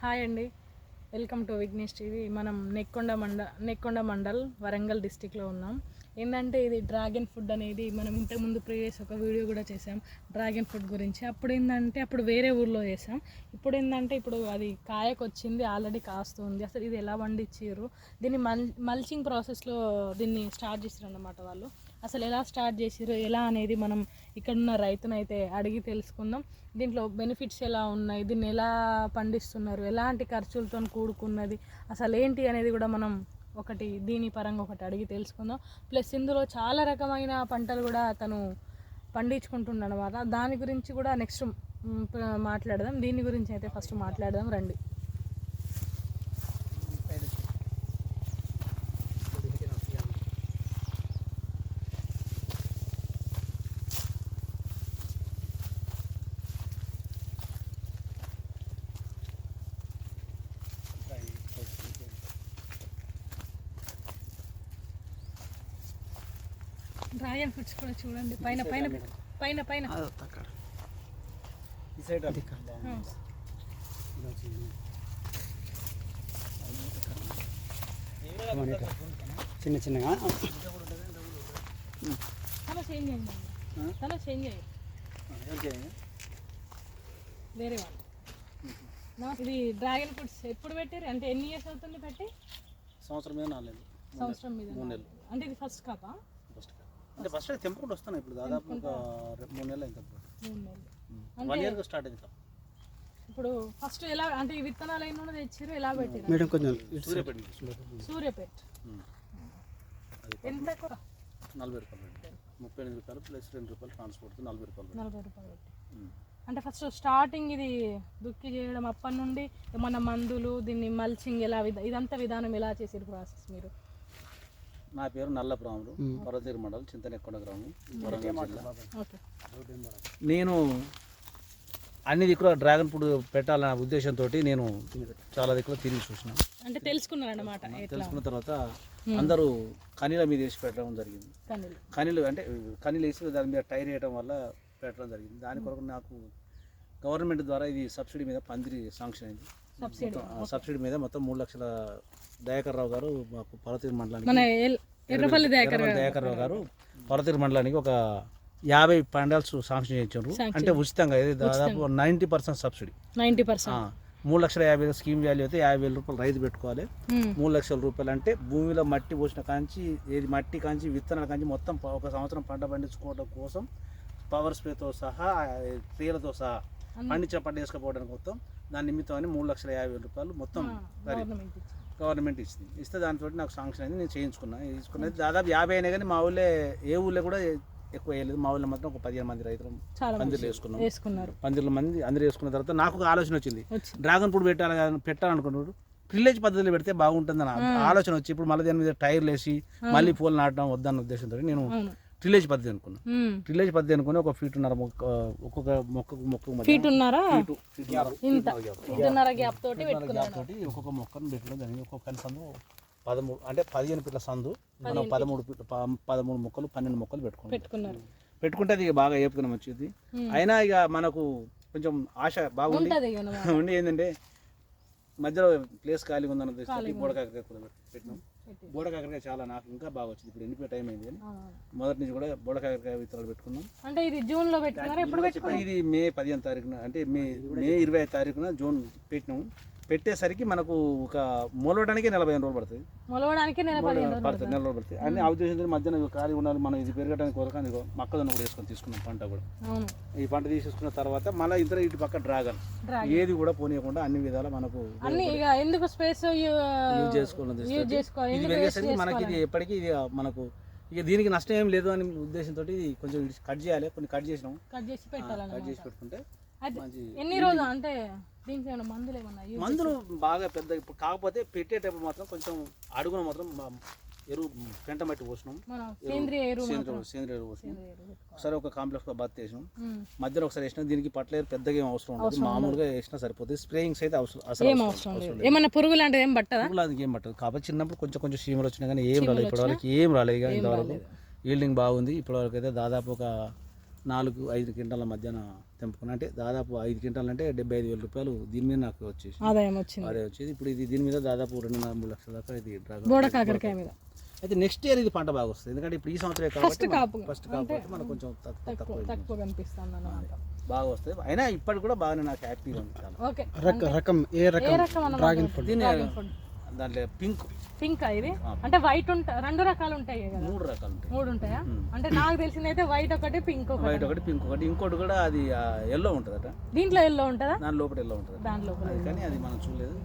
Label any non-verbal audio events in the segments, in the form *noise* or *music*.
Hi అండి. Welcome to Vignesh TV. మనం నెక్కొండ మండ నెక్కొండ మండల్ వరంగల్ డిస్టిక్లో ఉన్నాం. ఏంటంటే ఇది డ్రాగన్ ఫుడ్ అనేది మనం ఇంతకుముందు ప్రీవియస్ ఒక వీడియో కూడా చేసాం డ్రాగన్ ఫుడ్ గురించి. అప్పుడు ఏంటంటే అప్పుడు వేరే ఊర్లో చేసాం ఇప్పుడు ఏంటంటే ఇప్పుడు అది కాయకు వచ్చింది ఆల్రెడీ కాస్తుంది అసలు ఇది ఎలా పండించారు దీన్ని మల్ మల్చింగ్ ప్రాసెస్లో దీన్ని స్టార్ట్ చేసారు అన్నమాట వాళ్ళు. అసలు ఎలా స్టార్ట్ చేసారు ఎలా అనేది మనం ఇక్కడున్న రైతునైతే అడిగి తెలుసుకుందాం. దీంట్లో బెనిఫిట్స్ ఎలా ఉన్నాయి దీన్ని ఎలా పండిస్తున్నారు ఎలాంటి ఖర్చులతో కూడుకున్నది అసలు ఏంటి అనేది కూడా మనం ఒకటి దీని పరంగా ఒకటి అడిగి తెలుసుకుందాం. ప్లస్ ఇందులో చాలా రకమైన పంటలు కూడా తను పండించుకుంటున్నాడు అనమాట దాని గురించి కూడా నెక్స్ట్ మాట్లాడదాం. దీని గురించి అయితే ఫస్ట్ మాట్లాడదాం రండి. డ్రాగన్ ఫ్రూట్స్ కూడా చూడండి. పైన పైన పైన పైన. ఈ సైడ్ అది ఆ. చిన్న చిన్నగా? తల చేంజ్ చేయండి అన్న. తల చేంజ్ చేయండి వేరే వాళ్ళు. ఇది డ్రాగన్ ఫ్రూట్స్ ఎప్పుడు పెట్టారు? అంటే ఎన్ని ఇయర్స్ అవుతుంది పెట్టి? సంవత్సరం మీద నాలుగు సంవత్సరం మీద అంటే ఇది ఫస్ట్ కాపా అంటే ఫస్ట్ తెంపుకుంటూ వస్తాను ఇప్పుడు దాదాపు ఒక మూడు నెలలు అయింది వన్ స్టార్ట్ అయింది ఇప్పుడు ఫస్ట్ ఎలా అంటే ఈ విత్తనాలు అయిన తెచ్చారు ఎలా పెట్టారు మేడం కొంచెం సూర్యపేట సూర్యపేట. ఎంత? నలభై రూపాయలు ముప్పై ఎనిమిది రూపాయలు ప్లస్ రెండు రూపాయలు ట్రాన్స్పోర్ట్ నలభై రూపాయలు. నలభై రూపాయలు. అంటే ఫస్ట్ స్టార్టింగ్ ఇది దుక్కి చేయడం అప్పటి నుండి ఏమన్నా మందులు దీన్ని మల్చింగ్ ఎలా విధ ఇదంతా విధానం ఎలా చేసారు ప్రాసెస్ మీరు? నా పేరు నల్లపురాములు పర్వతగిరి మండలం చింతనెక్కొండ గ్రామం నేను అన్ని దిక్కుల డ్రాగన్ ఫ్రూట్ పెట్టాలనే ఉద్దేశంతో నేను చాలా దిక్కులు తిరిగి చూసిన. అంటే తెలుసుకున్నారన్నమాట తెలుసుకున్న తర్వాత అందరూ కనీల మీద వేసి పెట్టడం జరిగింది. కనీలు అంటే కనీలు వేసి దాని మీద టైర్ వేయడం వల్ల పెట్టడం జరిగింది. దాని కొరకు నాకు గవర్నమెంట్ ద్వారా ఇది సబ్సిడీ మీద పందిరి శాంక్షన్ అయింది. సబ్సిడీ మీద మొత్తం మూడు లక్షల దయాకర్ రావు గారు మాకు పర్వతగిరి మండలానికి ఎర్రపల్లి దయాకర్ రావు గారు పర్వతగిరి మండలానికి ఒక యాభై పండాల్స్ శాంక్షన్ చేయించారు. అంటే ఉచితంగా ఇది దాదాపు ninety percent subsidy. Ninety percent. మూడు లక్షల యాభై వేల స్కీమ్ వాల్యూ అయితే యాభై వేల రూపాయలు రైతు పెట్టుకోవాలి. మూడు లక్షల రూపాయలు అంటే భూమిలో మట్టి పోసిన కాంచి ఏది మట్టి కాంచి విత్తనాల కాంచి మొత్తం ఒక సంవత్సరం పంట పండించుకోవడం కోసం పవర్ స్ప్రేతో సహా తీలతో సహా పండించిన పంట వేసుకపోవడానికి మొత్తం దాని నిమిత్తం మూడు లక్షల యాభై వేల రూపాయలు మొత్తం గవర్నమెంట్ ఇచ్చింది. ఇస్తే దాంతో నాకు శాంక్షన్ అయింది నేను చేయించుకున్నా. తీసుకున్నది దాదాపు యాభై అయినా కానీ మా ఊళ్ళో ఏ ఊళ్ళో కూడా ఎక్కువ వేయలేదు. మా ఊళ్ళో మాత్రం ఒక పదిహేను మంది రైతులు పందిర్లు వేసుకున్నాం. వేసుకున్నారు. పందిర్ల మంది అందరూ వేసుకున్న తర్వాత నాకు ఒక ఆలోచన వచ్చింది. డ్రాగన్ ఫ్రూట్ పెట్టాలి పెట్టాలనుకున్నాడు ప్రిలేజ్ పద్ధతిలో పెడితే బాగుంటుంది అని ఆలోచన వచ్చి ఇప్పుడు మళ్ళీ దాని మీద టైర్లు వేసి మళ్ళీ పూలు నాటడం వద్దన్న ఉద్దేశంతో నేను ట్రిలేజ్ పద్ధతి అనుకున్నా. ట్రిలేజ్ పద్ధతి అనుకుని ఒక ఫీట్ ఉన్నర మొక్క ఒక్కొక్క మొక్కకు మధ్య ఫీట్ ఉన్నారా? గ్యాప్. తోటి ఒక్కొక్క మొక్కను పెట్టడం జరిగింది ఒక్కొక్క సందు పదమూడు అంటే పదిహేను ఫీట్ల సందు మనం పదమూడు పదమూడు మొక్కలు పన్నెండు మొక్కలు పెట్టుకున్నాం. పెట్టుకున్నారు. పెట్టుకుంటే అది ఇక బాగా ఏపుకున్నాం వచ్చింది. అయినా ఇక మనకు కొంచెం ఆశ బాగుంది ఉంటది ఇక అన్నమాట. ఉండి ఏంటంటే మధ్యలో ప్లేస్ ఖాళీగా ఉందన్న ఉద్దేశంతో పెట్టినాం. పెట్టి. బోడకాకరకాయ చాలా నాకు ఇంకా బాగా వచ్చింది. ఇప్పుడు ఎండిపోయే టైం అయింది కానీ. మొదటి నుంచి కూడా బోడకాకరకాయ విత్తనాలు పెట్టుకున్నాం అంటే ఇది జూన్లో పెట్టుకున్నారా ఎప్పుడు ఇది మే పదిహేను తారీఖున అంటే మే మే ఇరవై ఐదు తారీఖున జూన్ పెట్టినాం పెట్టేసరికి మనకు ఒక మొలవడానికి నలభై ఐదు రోజులు పడుతుంది. మొలవడానికి పడుతుంది నెల రోజులు పడుతుంది. అన్ని ఆ ఉద్దేశంతో మధ్యన ఖాళీ ఉండాలి మనం ఇది పెరగడానికి కొరకని మొక్కజొన్న కూడా వేసుకొని తీసుకున్నాం పంట కూడా. అవును. ఈ పంట తీసేసుకున్న తర్వాత మళ్ళీ ఇతర ఇటు పక్క డ్రాగన్. ఏది కూడా పోనీయకుండా అన్ని విధాలు మనకు అన్ని ఇక ఎందుకు స్పేస్ యూజ్ చేసుకోవాలి ఇది పెరిగేసరికి మనకి ఇది ఎప్పటికీ ఇది మనకు ఇక దీనికి నష్టం ఏం లేదు అనే ఉద్దేశంతో కొంచెం కట్ చేయాలి. కొన్ని కట్ చేసినాం కట్ చేసి కట్ పెట్టాలన్నమాట. చేసి పెట్టుకుంటే ఎన్ని రోజులు అంటే దీనికి ఏమైనా మందులు ఏమన్నా use మందులు బాగా పెద్ద ఇప్పుడు కాకపోతే పెట్టేటప్పుడు మాత్రం కొంచెం అడుగున మాత్రం ఎరువు పెంట మట్టి పోసినాం. సేంద్రియ ఎరువు సేంద్రియ ఎరువు పోసినాం. ఒకసారి ఒక కాంప్లెక్స్ బత్ వేసినాం ఉమ్. మధ్యలో ఒకసారి వేసినా దీనికి పట్ల పెద్దగా ఏం అవసరం ఉండదు. మామూలుగా వేసినా సరిపోతుంది స్ప్రేయింగ్స్ అయితే అవసరం ఏమన్నా పురుగు లాంటిది ఏం పట్టదా? పురుగులు అది ఏం పట్టదు. కాబట్టి చిన్నప్పుడు కొంచెం కొంచెం చీమలు వచ్చినా కానీ ఏం రాలేదు. ఇప్పటి వరకు ఏం రాలేదు ఇక ఇంతవరకు ఈల్డింగ్ బాగుంది. ఇప్పటి వరకు అయితే దాదాపు ఒక నాలుగు ఐదు క్వింటాల మధ్యన తెంపుకున్నా. అంటే దాదాపు ఐదు క్వింటాలు అంటే డెబ్బై ఐదు వేల రూపాయలు దీని మీద నాకు వచ్చేసి ఆదాయం వచ్చింది. అదే వచ్చేది. ఇప్పుడు ఇది దీని మీద దాదాపు రెండున్నర మూడు లక్షల దాకా ఇది కాకరకాయ మీద. అయితే నెక్స్ట్ ఇయర్ ఇది పంట బాగా వస్తుంది. ఎందుకంటే ఇప్పుడు ఈ సంవత్సరం ఫస్ట్ కాపు ఫస్ట్ కాబట్టి మనకు కొంచెం తక్కువ తక్కువ కనిపిస్తుంది అన్నమాట. బాగా వస్తుంది. అయినా ఇప్పటికి కూడా బాగానే నాకు హ్యాపీగా ఉంది చాలా. ఓకే. రక రకం ఏ రకం డ్రాగన్ ఫ్రూట్. దాంట్లో పింక్. పింక్ ఇది అంటే వైట్ ఉంటా రెండు రకాలు ఉంటాయి కదా? మూడు రకాలు ఉంటాయి. మూడు ఉంటాయా? అంటే నాకు తెలిసింది అయితే వైట్ ఒకటి పింక్ ఒకటి. వైట్ ఒకటి పింక్ ఒకటి. ఇంకోటి కూడా అది ఎల్లో ఉంటుందట. దీంట్లో ఎల్లో ఉంటుందా? దాని లోపల ఎల్లో ఉంటుంది దాంట్లో అది కానీ అది మనం చూడలేదు.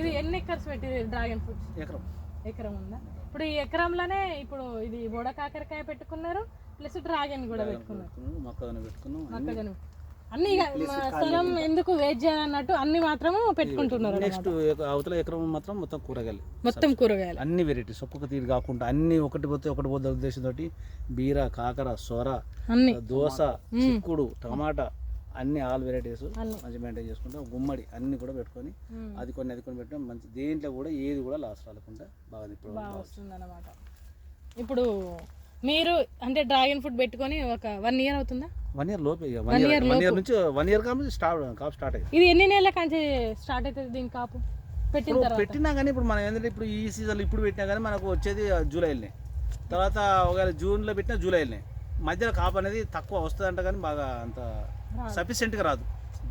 ఇది ఎన్ని ఎకర్స్ పెట్టింది డ్రాగన్ ఫ్రూట్ ఎకరం. ఎకరం ఉందా? ఇప్పుడు ఈ ఎకరంలోనే ఇప్పుడు ఇది బోడ కాకరకాయ పెట్టుకున్నారు ప్లస్ డ్రాగన్ కూడా పెట్టుకున్నారు. పెట్టుకున్నాం మొక్కజొన్న పెట్టుకున్నాం మొక్కజొన్న అన్ని స్థలం ఎందుకు వేస్ట్ చేయాలన్నట్టు అన్ని మాత్రము పెట్టుకుంటున్నారు నెక్స్ట్ అవతల ఎకరం మాత్రం మొత్తం కూరగాయలు. మొత్తం కూరగాయలు. అన్ని వెరైటీస్ ఒక్కొక్క తీరు కాకుండా అన్ని ఒకటి పోతే ఒకటి పోతే ఉద్దేశంతో బీర కాకర సొర అన్ని. దోస చిక్కుడు టమాటా అన్ని ఆల్ వెరైటీస్. మంచి మెయింటైన్ చేసుకుంటాం గుమ్మడి అన్ని కూడా పెట్టుకొని. అది కొన్ని అది కొన్ని పెట్టడం మంచి దేంట్లో కూడా ఏది కూడా లాస్ రాకుండా బాగా ఇప్పుడు ఇప్పుడు మీరు అంటే డ్రాగన్ ఫ్రూట్ పెట్టుకొని ఒక వన్ ఇయర్ అవుతుందా? వన్ ఇయర్ లోపే వన్ ఇయర్ వన్ ఇయర్ నుంచి వన్ ఇయర్ కాబట్టి స్టార్ట్ కాపు స్టార్ట్ అయ్యింది. ఇది ఎన్ని నెలల కంచి స్టార్ట్ అవుతుంది దీని కాపు? పెట్టిన తర్వాత? పెట్టినా కానీ ఇప్పుడు మనం ఏంటంటే ఇప్పుడు ఈ సీజన్లో ఇప్పుడు పెట్టినా కానీ మనకు వచ్చేది జూలైలోనే. తర్వాత ఒకవేళ జూన్లో పెట్టినా జూలైలోనే. మధ్యలో కాపు అనేది తక్కువ వస్తుందంట కానీ బాగా అంత సఫిషియెంట్గా రాదు.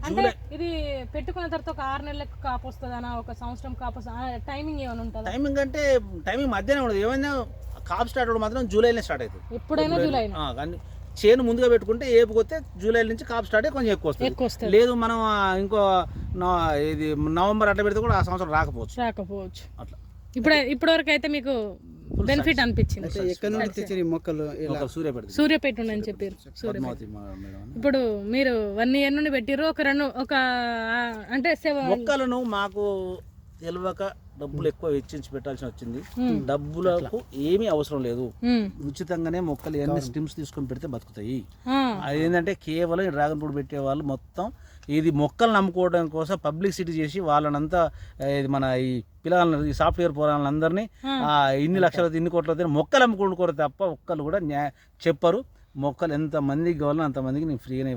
అంటే ఇది పెట్టుకున్న తర్వాత ఒక ఆరు నెలలకు కాపు వస్తుందనా? ఒక సంవత్సరం కాపు టైమింగ్ ఏమైనా ఉంటుందా? టైమింగ్ అంటే టైమింగ్ మధ్యాహ్నం ఉండదు. ఏమైనా కాపు స్టార్ట్ అవ్వడం మాత్రం జూలైలో స్టార్ట్ అవుతుంది ఎప్పుడైనా జూలై కానీ చేను ముందుగా పెట్టుకుంటే ఏపుకొస్తే జూలై నుంచి కాపు స్టార్ట్ కొంచెం ఎక్కువ వస్తుంది. లేదు మనం ఇంకో ఇది నవంబర్ అట్లా పెడితే కూడా ఆ సంవత్సరం రాకపోవచ్చు. రాకపోవచ్చు. అట్లా. ఇప్పుడు ఇప్పటి వరకు అయితే మీకు బెనిఫిట్ అనిపించింది. అయితే ఎక్కడి నుండి తెచ్చారు ఈ మొక్కలు? ఇలా సూర్యపేట సూర్యపేట ఉందని చెప్పారు. సూర్య పద్మావతి మా- మేడం అని. ఇప్పుడు మీరు వన్ ఇయర్ నుండి పెట్టిర్రు ఒక రెండు ఒక ఆ, అంటే సెవెన్ మొక్కలను మాకు తెలియక డబ్బులు ఎక్కువ వెచ్చించి పెట్టాల్సి వచ్చింది. డబ్బులకు ఏమీ అవసరం లేదు. ఉచితంగానే మొక్కలు ఎన్ని స్టిమ్స్ తీసుకొని పెడితే బతుకుతాయి. అది ఏంటంటే కేవలం డ్రాగన్ ఫ్రూట్ పెట్టే వాళ్ళు మొత్తం ఇది మొక్కలు నమ్ముకోవడం కోసం పబ్లిసిటీ చేసి వాళ్ళనంతా మన ఈ పిల్లలని ఈ సాఫ్ట్వేర్ పోరాళ్ళందరినీ ఇన్ని లక్షల ఇన్ని కోట్ల మొక్కలు అమ్ముకుంటుకోరు తప్ప ఒక్కరు కూడా చెప్పరు. మొక్కలు ఎంత మందికి కావాలో అంత మందికి నేను ఫ్రీగానే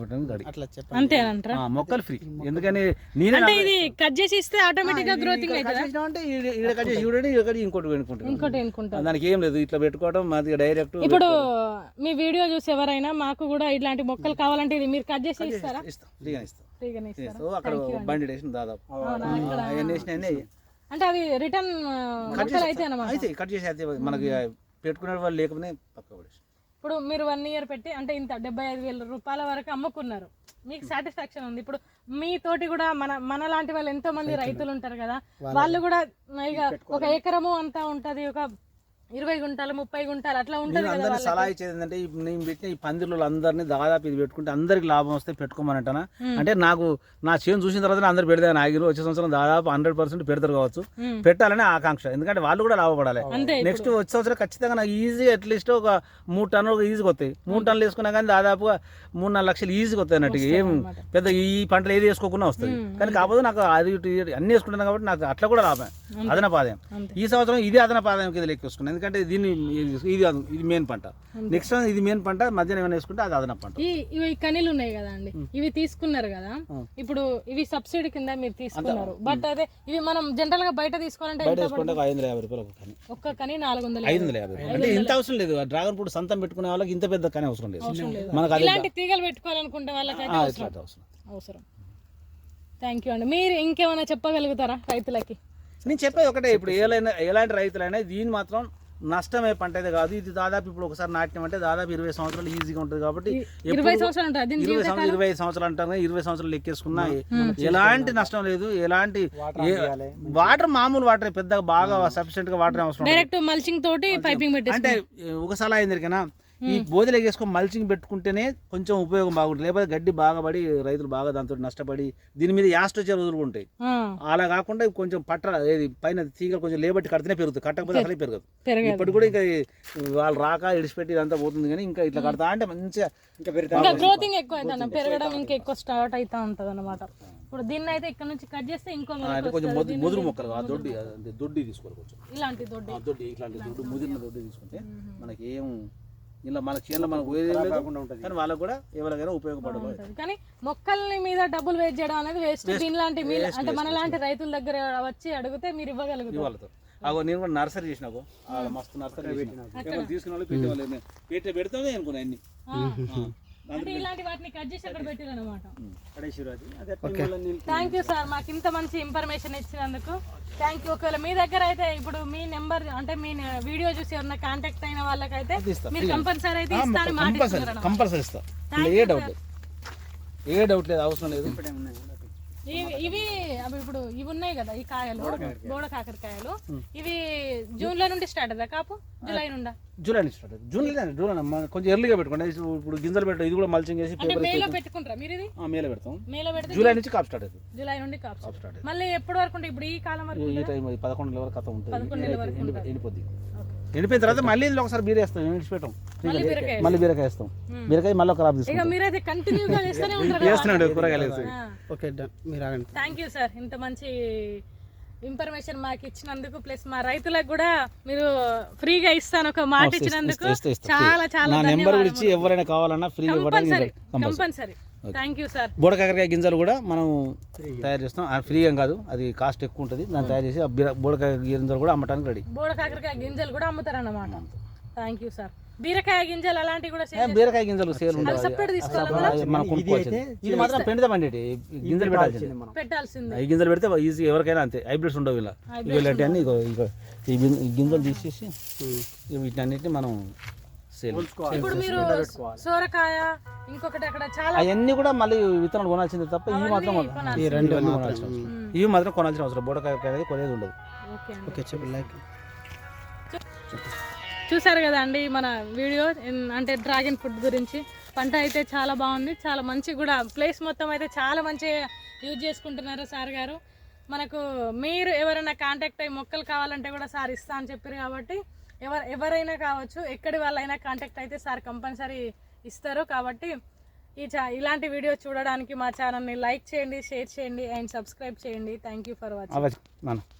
అట్లా చెప్పండి. అంతేనంటారా ఆ, మొక్కలు ఫ్రీ ఎందుకని నేనే అంటే ఇది కట్ చేసి ఇస్తే ఆటోమేటిక్గా గ్రోతింగ్ అవుతుందా? అంటే ఈడ కట్ చేసి ఈడ కట్ ఇంకోటి పెట్టుకుంటాను ఇంకోటి ఎన్నుకుంటారు దానికి ఏం లేదు ఇట్లా పెట్టుకోవడం మాది డైరెక్ట్ ఇప్పుడు మీ వీడియో చూసి ఎవరైనా మాకు కూడా ఇట్లాంటి మొక్కలు కావాలంటే ఇది మీరు కట్ చేసి ఇస్తారా? ఇస్తాం ఫ్రీగానే ఇస్తాం. అక్కడ బండి వేసిన దాదాపు. అవన్నీ వేసిన అన్నీ అంటే అవి రిటర్న్ మొక్కలు అయితే అన్నమాట అయితే కట్ చేసి అయితే మనకి పెట్టుకునే వాళ్ళు లేకపోతే పక్క పడేసి ఇప్పుడు మీరు వన్ ఇయర్ పెట్టి అంటే ఇంత డెబ్బై ఐదు వేల రూపాయల వరకు అమ్ముకున్నారు. మీకు సాటిస్ఫాక్షన్ ఉంది. ఇప్పుడు మీ తోటి కూడా మన మన లాంటి వాళ్ళు ఎంతో మంది రైతులు ఉంటారు కదా వాళ్ళు కూడా ఇక ఒక ఎకరము అంతా ఉంటది ఒక ఇరవై గుంటలు ముప్పై గుంటలు అట్లా ఉంటది నేను అందరినీ సలహా ఇచ్చేది ఏంటంటే ఈ నేను పెట్టిన ఈ పందిర్లు అందరినీ దాదాపు ఇది పెట్టుకుంటే అందరికి లాభం వస్తే పెట్టుకోమని అంటానా అంటే నాకు నా చేను చూసిన తర్వాత అందరు పెడదాని ఆగిరు వచ్చే సంవత్సరం దాదాపు హండ్రెడ్ పర్సెంట్ పెడతారు కావచ్చు. పెట్టాలని ఆకాంక్ష. ఎందుకంటే వాళ్ళు కూడా లాభపడాలి. నెక్స్ట్ వచ్చే సంవత్సరం ఖచ్చితంగా నాకు ఈజీ అట్లీస్ట్ ఒక మూడు టన్నులు ఈజీగా వస్తాయి. మూడు టన్నులు వేసుకున్నా కానీ దాదాపుగా మూడు నాలుగు లక్షలు ఈజీగా వస్తాయి అన్నట్టు ఏం. పెద్ద ఈ పంటలు ఏది వేసుకోకుండా వస్తుంది కానీ కాకపోతే నాకు అది అన్ని వేసుకుంటాను కాబట్టి నాకు అట్లా కూడా లాభం అదనపు ఆదాయం అంతే. ఈ సంవత్సరం ఇది అదనపు ఆదాయం కింద లెక్కేసుకున్నాను ఎందుకంటే దీన్ని ఇది ఇది అదు- ఇది మెయిన్ పంట. నెక్స్ట్ ఇది మెయిన్ పంట మధ్యాహ్నం ఏమైనా వేసుకుంటే అది అదనపు పంట. ఈ ఇవి కనీలు ఉన్నాయి కదా అండి. ఇవి తీసుకున్నారు కదా. ఇప్పుడు ఇవి సబ్సిడీ కింద మీరు తీసుకున్నారు. బట్ అదే ఇవి మనం జనరల్గా బయట తీసుకోవాలంటే బయట ఒక ఐదు వందల యాభై రూపాయలు ఒక కని. ఒక్క కనీ నాలుగు వందలు ఐదు వందల యాభై అంటే ఇంత అవసరం లేదు. డ్రాగన్ ఫ్రూట్ సంతం పెట్టుకునే వాళ్ళకి ఇంత పెద్ద కని అవసరం లేదు. మనకు ఇలాంటి తీగలు పెట్టుకోవాలనుకుంటే వాళ్ళకైతే ఆ, అవసరం. అవసరం. థ్యాంక్ యూ అండి. మీరు ఇంకేమైనా చెప్పగలుగుతారా రైతులకి? నేను చెప్పేది ఒకటే ఇప్పుడు ఏలైనా ఎలాంటి రైతులైనా దీని మాత్రం నష్టమే పంట అయితే కాదు. ఇది దాదాపు ఇప్పుడు ఒకసారి నాట్యం అంటే దాదాపు ఇరవై సంవత్సరాలు ఈజీగా ఉంటుంది కాబట్టి ఇరవై సంవత్సరాలు ఇరవై సంవత్సరాలు ఇరవై ఐదు సంవత్సరాలు అంటారు ఇరవై సంవత్సరాలు లెక్కేసుకున్నా ఎలాంటి నష్టం లేదు. ఎలాంటి వాటర్ మామూలు వాటర్ పెద్దగా బాగా సఫిషియెంట్గా వాటర్ అవసరం ఉండదు. డైరెక్ట్ మల్చింగ్ తోటి పైపింగ్ అంటే ఏ, ఒక సలహా ఏంది కన్నా ఈ బోధలు వేసుకొని మల్చింగ్ పెట్టుకుంటేనే కొంచెం ఉపయోగం బాగుంటుంది. లేకపోతే గడ్డి బాగా పడి రైతులు బాగా దాంతో నష్టపడి దీని మీద యాస్ట్ వచ్చే రోజులు ఉంటాయి. అలా కాకుండా కొంచెం పట్ట ఏది పైన తీగలు కొంచెం లేబట్టి కడితేనే పెరుగుతుంది కట్టకపోతే అసలే పెరగదు. ఇప్పటి కూడా ఇంకా వాళ్ళు రాక ఇడిచిపెట్టి ఇదంతా పోతుంది కానీ ఇంకా ఇట్లా కడతా అంటే మంచిగా ఇంకా పెరుగుతా ఇంకా గ్రోతింగ్ ఎక్కువ పెరగడం ఇంకా ఎక్కువ స్టార్ట్ అవుతా ఉంటది అనమాట ఇప్పుడు దీన్ని అయితే ఇక్కడ నుంచి కట్ చేస్తే ఇంకో కొంచెం. ముదురు మొక్కలు ఆ దొడ్డి దొడ్డి తీసుకోవాలి కొంచెం. ఇలాంటి దొడ్డి. ఆ దొడ్డి ఇట్లాంటి దొడ్డు ముదిరిన దొడ్డి. తీసుకుంటే మనకి ఏం ఇలా మన చేనులో మనకు కానీ వాళ్ళకు కూడా ఎవరికైనా ఉపయోగపడదు ఉంటుంది. కానీ మొక్కల్ని మీద డబ్బులు వేస్ట్ చేయడం అనేది వేస్ట్. దీనిలాంటి మీ అంటే మనలాంటి రైతుల దగ్గర వచ్చి అడిగితే మీరు ఇవ్వగలుగుతారు. వాళ్ళతో అగో నేను కూడా నర్సరీ చేసినాకు మస్తు నర్సరీ తీసుకున్న వాళ్ళు పెట్టే వాళ్ళు పెట్టే పెడతానే అనుకున్నా అన్ని. ఆ. అంటే ఇలాంటి వాటిని కట్ చేసి అక్కడ పెట్టారు అనమాట థ్యాంక్ యూ సార్ మాకు ఇంత మంచి ఇన్ఫర్మేషన్ ఇచ్చినందుకు. థ్యాంక్ యూ ఒకవేళ మీ దగ్గర అయితే ఇప్పుడు మీ నెంబర్ అంటే మీ వీడియో చూసి ఎవరైనా కాంటాక్ట్ అయిన వాళ్ళకైతే. మీరు కంపల్సరీ అయితే ఇస్తాను కంపల్సరీ ఇస్తా. ఏ డౌట్ లేదు. ఏ డౌట్ లేదు అవసరం లేదు. ఇవి ఇవి అవి ఇప్పుడు ఇవి ఉన్నాయి కదా ఈ కాయలు బోడ కాకరకాయలు. ఇవి జూన్లో నుండి స్టార్ట్ అవుతా కాపు? జూలై నుండా? జూలై నుంచి స్టార్ట్ జూన్ మన కొంచెం ఎర్లీగా పెట్టుకోండి. ఇప్పుడు గింజలు పెట్ట ఇది కూడా మల్చింగ్ చేసి అంటే మేలో పెట్టుకుంటారా మీరు ఇది? మేలో పెడతాం. మేలో పెడితే జూలై నుంచి కాప్ స్టార్ట్ అవుతుంది. జూలై నుండి కాపు స్టార్ట్ మళ్ళీ ఎప్పటి వరకు ఉంటాయి ఇప్పుడు ఈ కాలం వరకు ఈ టైం పదకొండు నెలల వరకు కథ ఉంటుంది. ఎండిపోద్ది. ఎండిపోయిన తర్వాత మళ్ళీ ఇందులో ఒకసారి బీర వేస్తాం ఎండిచిపెట్టాం మళ్ళీ బీరకాయ మళ్ళీ బీరకాయ వేస్తాం. బీరకాయ మళ్ళీ ఒక క్రాప్ ఇక తీసుకుంటాం మీరైతే కంటిన్యూగా *laughs* కూరగాయలు. ఓకే మీరు ఆగండి. థ్యాంక్ యూ సార్ ఇంత మంచి ఇన్ఫర్మేషన్ మాకు ఇచ్చినందుకు ప్లస్ మా రైతులకు కూడా మీరు ఫ్రీగా ఇస్తాను ఒక మాట ఇచ్చినందుకు. చాలా చాలా నా నెంబర్ ఇచ్చి ఎవరైనా కావాలన్నా ఫ్రీ ఇవ్వడానికి కంపల్సరీ థ్యాంక్ యూ సార్ బోడకాకరకాయ గింజలు కూడా మనం తయారు చేస్తాం. ఆ ఫ్రీ ఏం కాదు. అది కాస్ట్ ఎక్కువ ఉంటుంది. దాన్ని తయారు చేసి బోడకాయ గింజలు కూడా అమ్మటానికి రెడీ. బోడ కాకరకాయ గింజలు కూడా అమ్ముతారు అన్నమాట థ్యాంక్ యూ సార్ బీరకాయ గింజలు అలాంటివి కూడా బీరకాయ గింజలు సేల్ మనం ఇది మాత్రం పెండితే పండేటి గింజలు పెట్టాల్సింది పెట్టాల్సిందే. ఈ గింజలు పెడితే ఈజీ ఎవరికైనా అంతే. హైబ్రిడ్స్ ఉండవు ఇలా. ఇలాంటి అన్ని ఇగో ఇగో. ఈ గింజలు తీసేసి ఇవి వీటన్నిటిని మనం సేల్ ఇప్పుడు మీరు సోరకాయ ఇంకొకటి అక్కడ చాలా అవన్నీ కూడా మళ్ళీ విత్తనాలు కొనాల్సిందే తప్ప ఇవి మాత్రం కొనాలి. ఈ రెండు కొనాల్సిన అవసరం. ఇవి మాత్రం కొనాల్సిన అవసరం. బోడకాయ అనేది కొనేది ఉండదు. ఓకే అండి. ఓకే చెప్పు లైక్ చూసారు కదా అండి మన వీడియో? ఇన్- అంటే డ్రాగన్ ఫ్రూట్ గురించి. పంట అయితే చాలా బాగుంది. చాలా మంచి కూడా ప్లేస్ మొత్తం అయితే చాలా మంచిగా యూజ్ చేసుకుంటున్నారు సార్ గారు. మనకు మీరు ఎవరైనా కాంటాక్ట్ అయ్యి మొక్కలు కావాలంటే కూడా సార్ ఇస్తా అని చెప్పారు కాబట్టి ఎవరు ఎవరైనా కావచ్చు ఎక్కడి వాళ్ళైనా కాంటాక్ట్ అయితే సార్ కంపల్సరీ ఇస్తారు. కాబట్టి ఈ చా ఇలాంటి వీడియో చూడడానికి మా ఛానల్ని లైక్ చేయండి షేర్ చేయండి అండ్ సబ్స్క్రైబ్ చేయండి. Thank you for watching